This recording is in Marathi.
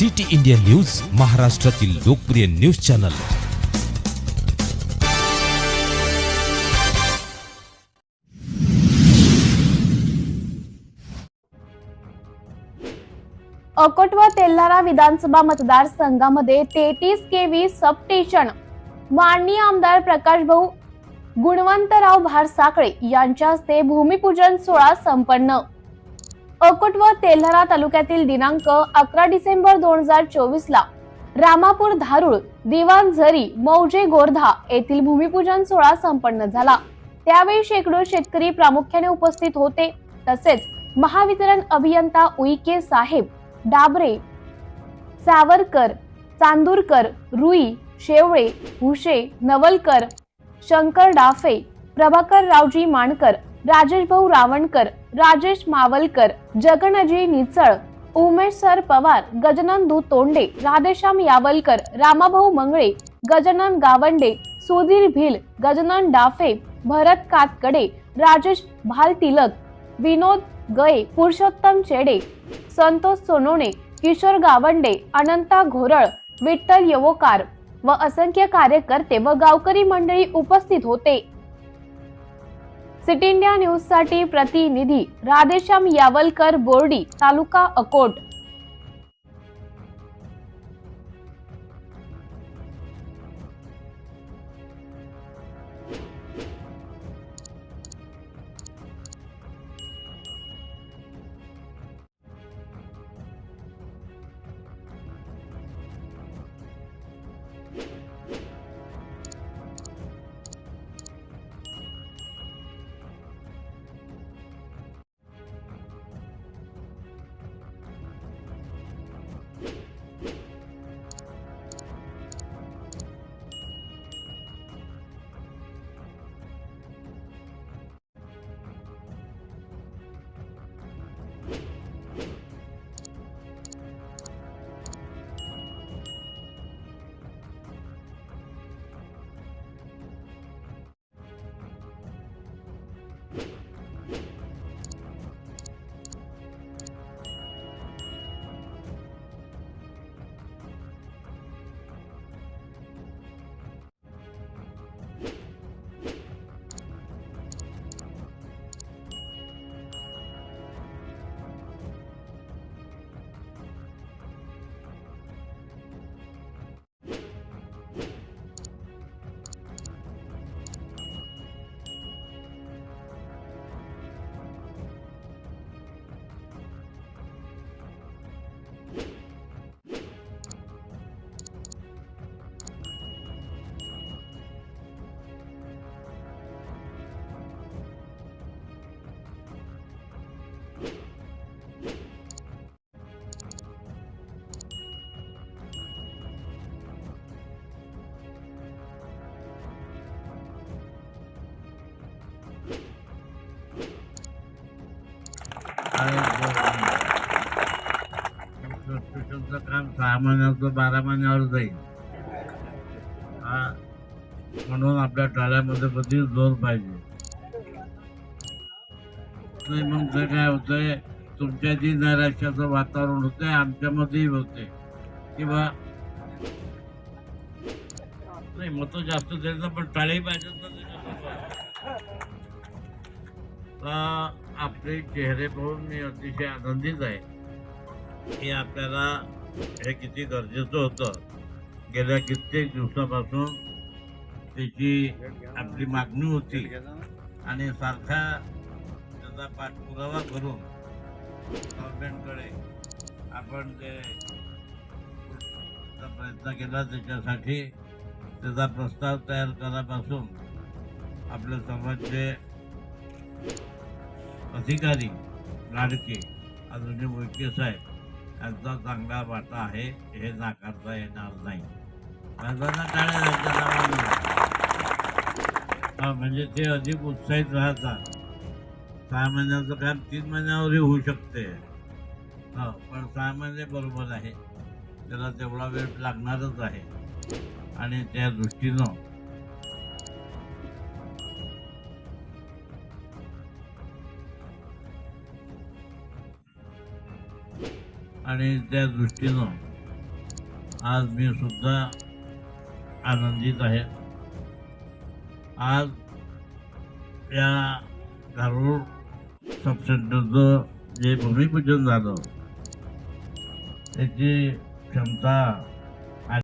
सिटी इंडिया न्यूज महाराष्ट्रातील लोकप्रिय न्यूज चॅनल. अकोट व तेल्हारा विधानसभा मतदारसंघामध्ये तेहतीस केव्ही सबस्टेशन. माननीय आमदार प्रकाश भाऊ गुणवंतराव भारसाकळे यांच्या हस्ते भूमिपूजन सोहळा संपन्न. अकोट व तेल्हारा तालुक्यातील दिनांक अकरा डिसेंबर दोन हजार चोवीस ला रामापूर धारूळ दिवाण झरी मौजे गोरधा येथील भूमिपूजन सोहळा संपन्न झाला. त्यावेळी शेकडो शेतकरी प्रामुख्याने उपस्थित होते. तसेच महावितरण अभियंता उईके साहेब डाबरे सावरकर चांदूरकर रुई शेवळे हुशे नवलकर शंकर डाफे प्रभाकर रावजी माणकर राजेश भाऊ रावणकर राजेश मावलकर जगनजी निचळ उमेश सर पवार गजनन दू तोंडे राधेश्याम यावलकर रामाभाऊ मंगळे गजानन गावंडे सुधीर भिल गजानन डाफे भरत कातकडे राजेश भालतिलक विनोद गये पुरुषोत्तम चेडे संतोष सोनोणे किशोर गावंडे अनंता घोरळ विठ्ठल यवोकार व असंख्य कार्यकर्ते व गावकरी मंडळी उपस्थित होते. सिटी इंडिया न्यूजसाठी प्रतिनिधी राधेश्याम यावलकर बोर्डी तालुका अकोट. सबस्टेशनचं काम सहा महिन्याचं बारा महिन्यावर जाईल. हा म्हणून आपल्या टाळ्यामध्ये कधीच जोर पाहिजे. नाही मग ते काय होतंय तुमच्या जी नैराश्याचं वातावरण होतंय आमच्यामध्येही होते किंवा नाही मत जास्त द्यायचं पण टाळी पाहिजेत ना आपले चेहरे पाहून मी अतिशय आनंदित आहे. की आपल्याला हे किती गरजेचं होतं? गेल्या कित्येक दिवसापासून त्याची आपली मागणी होती आणि सारखा त्याचा पाठपुरावा करून गव्हर्नमेंटकडे आपण ते चा प्रयत्न केला त्याच्यासाठी त्याचा प्रस्ताव तयार करापासून आपल्या समाजचे अधिकारी लाडके अजूनही मोहिते साहेब त्यांचा चांगला वाटा आहे हे नाकारता येणार नाही. म्हणजे ते अधिक उत्साहित राहतात. सहा महिन्याचं काम तीन महिन्यावरही होऊ शकते. हा पण सहा महिने बरोबर आहे. त्याला तेवढा वेळ लागणारच आहे. आणि त्या दृष्टीनं आणि त्या दृष्टीनं आज मी सुद्धा आनंदित आहे. आज या धारूर सबसेंटरचं जे भूमिपूजन झालं त्याची क्षमता